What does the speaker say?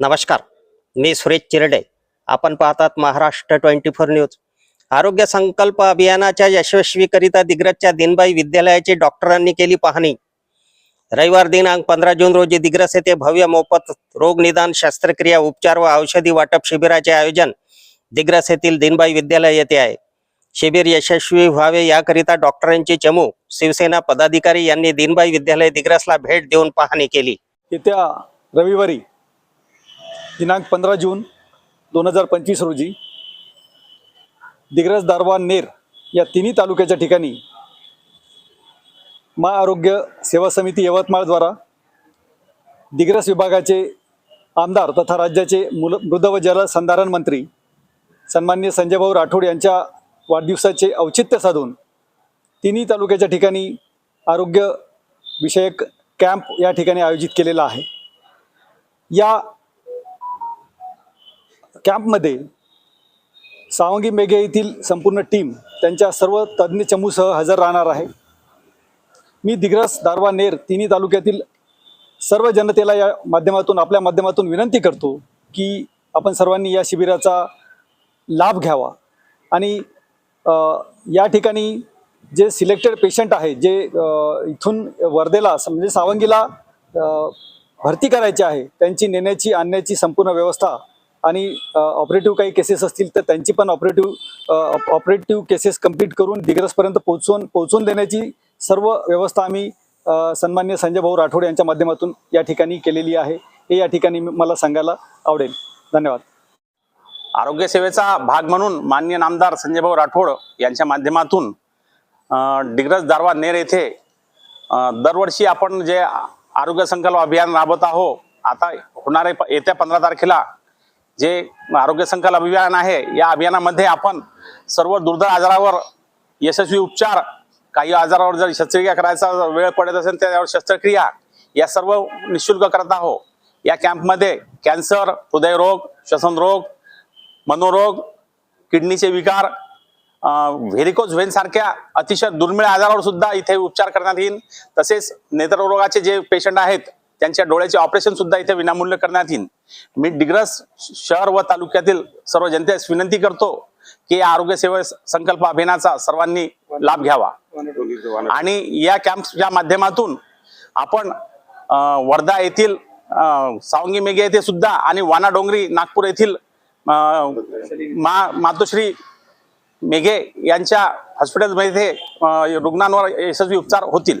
नमस्कार मी सुरेश चिरडे. आपण पाहतात महाराष्ट्र ट्वेंटी फोर न्यूज. आरोग्य संकल्प अभियानाच्या यशस्वीकरिता दिग्रजच्या दिनबाई विद्यालयाची डॉक्टरांनी केली पाहणी. रविवार दिनांक पंधरा जून रोजी दिग्रस येथे भव्य मोफत रोगनिदान शस्त्रक्रिया उपचार व औषधी वाटप शिबिराचे आयोजन दिग्रस येथील दिनबाई विद्यालय येथे आहे. शिबिर यशस्वी व्हावे याकरिता डॉक्टरांची चमू शिवसेना पदाधिकारी यांनी दिनबाई विद्यालय दिग्रसला भेट देऊन पाहणी केली. येत्या रविवारी दिनांक पंधरा जून दोन हजार पंचवीस रोजी दिग्रज दारवा नेर या तिन्ही तालुक्याच्या ठिकाणी मा आरोग्य सेवा समिती यवतमाळद्वारा दिग्रस विभागाचे आमदार तथा राज्याचे मुल मृद व जलसंधारण मंत्री सन्मान्य संजयभाऊ राठोड यांच्या वाढदिवसाचे औचित्य साधून तिन्ही तालुक्याच्या ठिकाणी आरोग्य विषयक कॅम्प या ठिकाणी आयोजित केलेला आहे. या कॅम्पमध्ये सावंगी मेघे येथील संपूर्ण टीम त्यांच्या सर्व तज्ज्ञ चमूसह हजर राहणार आहे. मी दिग्रस दारवा नेर तिन्ही तालुक्यातील सर्व जनतेला या माध्यमातून आपल्या माध्यमातून विनंती करतो की आपण सर्वांनी या शिबिराचा लाभ घ्यावा. आणि या ठिकाणी जे सिलेक्टेड पेशंट आहे जे इथून वर्धेला स- म्हणजे सावंगीला भरती करायची आहे त्यांची नेण्याची आणण्याची संपूर्ण व्यवस्था आणि ऑपरेटिव्ह काही केसेस असतील तर त्यांची पण ऑपरेटिव्ह ऑपरेटिव्ह केसेस कंप्लीट करून दिग्रसपर्यंत पोहोचवून पोहोचवून देण्याची सर्व व्यवस्था आम्ही सन्मान्य संजय भाऊ राठोड यांच्या माध्यमातून या ठिकाणी केलेली आहे. हे या ठिकाणी मला सांगायला आवडेल. धन्यवाद. आरोग्य सेवेचा भाग म्हणून मान्य नामदार संजयभाऊ राठोड यांच्या माध्यमातून डिग्रज दारवा नेर येथे दरवर्षी आपण जे आरोग्य संकल्प अभियान राबवत आहो आता होणारे प- येत्या पंधरा तारखेला जे आरोग्य संकल्प अभियान आहे या अभियानामध्ये आपण सर्व दुर्धर आजारावर यशस्वी उपचार काही आजारावर जर शस्त्रक्रिया करायचा वेळ पडत असेल त्यावर शस्त्रक्रिया या सर्व निशुल्क करत आहो या कॅम्पमध्ये कॅन्सर हृदयरोग श्वसनरोग मनोरोग किडनीचे विकार व्हेरिकोज व्हेनसारख्या अतिशय दुर्मिळ आजारावर सुद्धा इथे उपचार करण्यात येईल. तसेच नेत्ररोगाचे जे पेशंट आहेत त्यांच्या डोळ्याचे ऑपरेशन सुद्धा इथे विनामूल्य करण्यात येईल मी डिग्रस शहर व तालुक्यातील सर्व जनतेस विनंती करतो की या आरोग्य सेवा संकल्प अभियानाचा सर्वांनी लाभ घ्यावा. आणि या कॅम्पच्या माध्यमातून आपण वर्धा येथील सावंगी मेघे येथे सुद्धा आणि वाना डोंगरी नागपूर येथील मा मातोश्री मेघे यांच्या हॉस्पिटलमध्ये रुग्णांवर यशस्वी उपचार होतील.